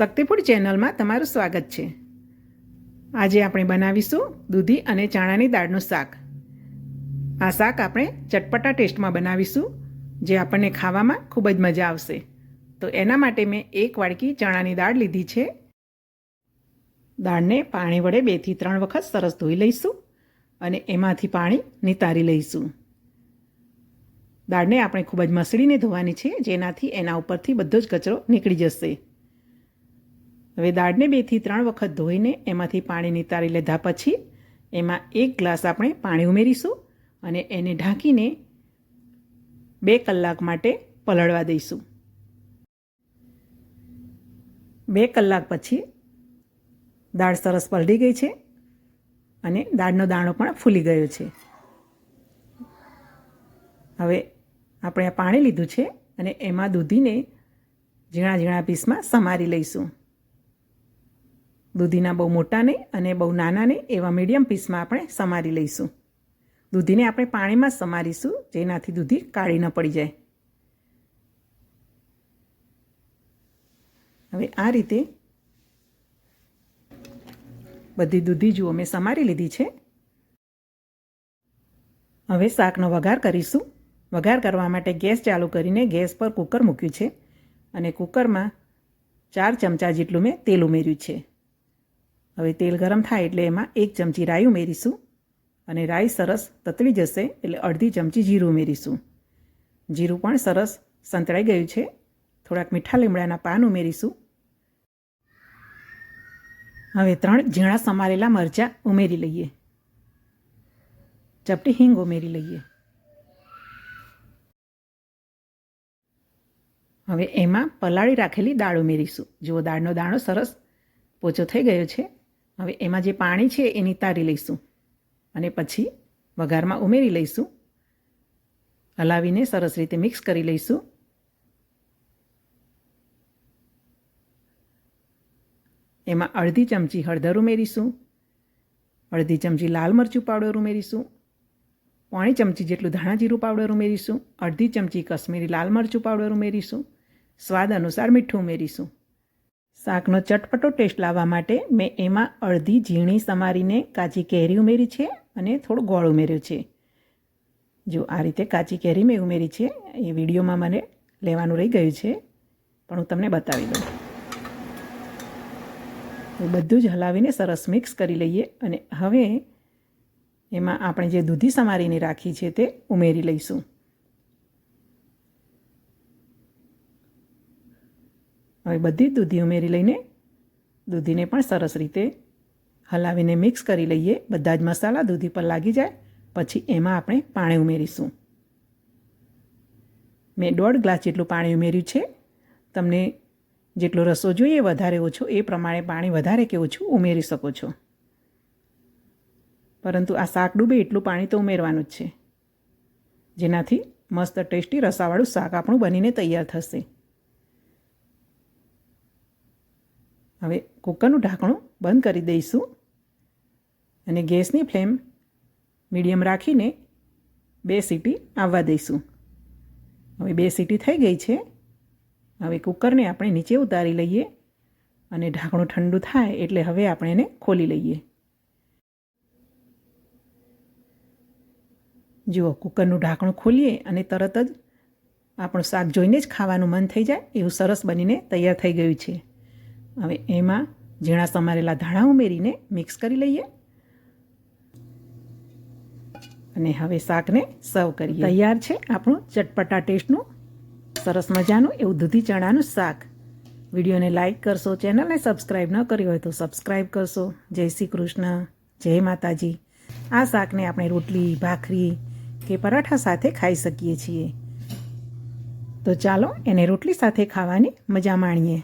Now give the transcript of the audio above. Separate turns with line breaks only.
શક્તિફૂડ ચેનલમાં તમારું સ્વાગત છે. આજે આપણે બનાવીશું દૂધી અને ચણાની દાળનું શાક. આ શાક આપણે ચટપટા ટેસ્ટમાં બનાવીશું, જે આપણને ખાવામાં ખૂબ જ મજા આવશે. તો એના માટે મેં એક વાડકી ચણાની દાળ લીધી છે. દાળને પાણી વડે બેથી ત્રણ વખત સરસ ધોઈ લઈશું અને એમાંથી પાણી નિતારી લઈશું. દાળને આપણે ખૂબ જ મસળીને ધોવાની છે, જેનાથી એના ઉપરથી બધો જ કચરો નીકળી જશે. હવે દાળને બેથી ત્રણ વખત ધોઈને એમાંથી પાણી નિતારી લીધા પછી એમાં એક ગ્લાસ આપણે પાણી ઉમેરીશું અને એને ઢાંકીને બે કલાક માટે પલળવા દઈશું. બે કલાક પછી દાળ સરસ પલળી ગઈ છે અને દાળનો દાણો પણ ફૂલી ગયો છે. હવે આપણે આ પાણી લીધું છે અને એમાં દૂધીને ઝીણા ઝીણા પીસમાં સમારી લઈશું. દૂધીના બહુ મોટા નહીં અને બહુ નાના નહીં એવા મીડિયમ પીસમાં આપણે સમારી લઈશું. દૂધીને આપણે પાણીમાં સમારીશું, જેનાથી દૂધી કાળી ન પડી જાય. હવે આ રીતે બધી દૂધી જુઓ, મેં સમારી લીધી છે. હવે શાકનો વઘાર કરીશું. વઘાર કરવા માટે ગેસ ચાલુ કરીને ગેસ પર કુકર મૂક્યું છે. અને કુકરમાં ચાર ચમચા જેટલું મેં તેલ ઉમેર્યું છે. હવે તેલ ગરમ થાય એટલે એમાં એક ચમચી રાઈ ઉમેરીશું અને રાઈ સરસ તતવી જશે એટલે અડધી ચમચી જીરું ઉમેરીશું. જીરું પણ સરસ સંતળાઈ ગયું છે. થોડાક મીઠા લીમડાના પાન ઉમેરીશું. હવે ત્રણ ઝીણા સમારેલા મરચાં ઉમેરી લઈએ. ચપટી હિંગ ઉમેરી લઈએ. હવે એમાં પલાળી રાખેલી દાળ ઉમેરીશું. જુઓ, દાળનો દાણો સરસ પોચો થઈ ગયો છે. હવે એમાં જે પાણી છે એ નિતારી લઈશું. અને પછી વઘારમાં ઉમેરી લઈશું. હલાવીને સરસ રીતે મિક્સ કરી લઈશું. એમાં અડધી ચમચી હળદર ઉમેરીશું. અડધી ચમચી લાલ મરચું પાવડર ઉમેરીશું. પોણી ચમચી જેટલું ધાણા જીરું પાવડર ઉમેરીશું. અડધી ચમચી કશ્મીરી લાલ મરચું પાવડર ઉમેરીશું. સ્વાદ અનુસાર મીઠું ઉમેરીશું. શાકનો ચટપટો ટેસ્ટ લાવવા માટે મેં એમાં અડધી ઝીણી સમારીને કાચી કેરી ઉમેરી છે અને થોડો ગોળ ઉમેર્યો છે. જો આ રીતે કાચી કેરી મેં ઉમેરી છે, એ વિડીયોમાં મને લેવાનું રહી ગયું છે, પણ હું તમને બતાવી દઉં. બધું જ હલાવીને સરસ મિક્સ કરી લઈએ અને હવે એમાં આપણે જે દૂધી સમારીને રાખી છે તે ઉમેરી લઈશું. હવે બધી દૂધી ઉમેરી લઈને દૂધીને પણ સરસ રીતે હલાવીને મિક્સ કરી લઈએ. બધા જ મસાલા દૂધી પર લાગી જાય. પછી એમાં આપણે પાણી ઉમેરીશું. મેં દોઢ ગ્લાસ જેટલું પાણી ઉમેર્યું છે. તમને જેટલો રસો જોઈએ વધારે ઓછો, એ પ્રમાણે પાણી વધારે કે ઓછું ઉમેરી શકો છો. પરંતુ આ શાક ડૂબે એટલું પાણી તો ઉમેરવાનું જ છે. જેનાથી મસ્ત ટેસ્ટી રસાવાળું શાક આપણું બનીને તૈયાર થશે. હવે કુકરનું ઢાંકણું બંધ કરી દઈશું અને ગેસની ફ્લેમ મીડિયમ રાખીને બે સીટી આવવા દઈશું. હવે બે સીટી થઈ ગઈ છે. હવે કુકરને આપણે નીચે ઉતારી લઈએ અને ઢાંકણું ઠંડુ થાય એટલે હવે આપણે એને ખોલી લઈએ. જુઓ, કુકરનું ઢાંકણું ખોલીએ અને તરત જ આપણું શાક જોઈને જ ખાવાનું મન થઈ જાય એવું સરસ બનીને તૈયાર થઈ ગયું છે. હવે એમાં ઝીણા સમારેલા ધાણા ઉમેરીને મિક્સ કરી લઈએ. અને હવે શાકને સર્વ કરીએ. તૈયાર છે આપણું ચટપટા ટેસ્ટનું સરસ મજાનું એવું દૂધી ચણાનું શાક. વિડીયોને લાઇક કરશો, ચેનલને સબસ્ક્રાઈબ ન કરી હોય તો સબસ્ક્રાઈબ કરશો. જય શ્રી કૃષ્ણ, જય માતાજી. આ શાકને આપણે રોટલી, ભાખરી કે પરાઠા સાથે ખાઈ શકીએ છીએ. તો ચાલો એને રોટલી સાથે ખાવાની મજા માણીએ.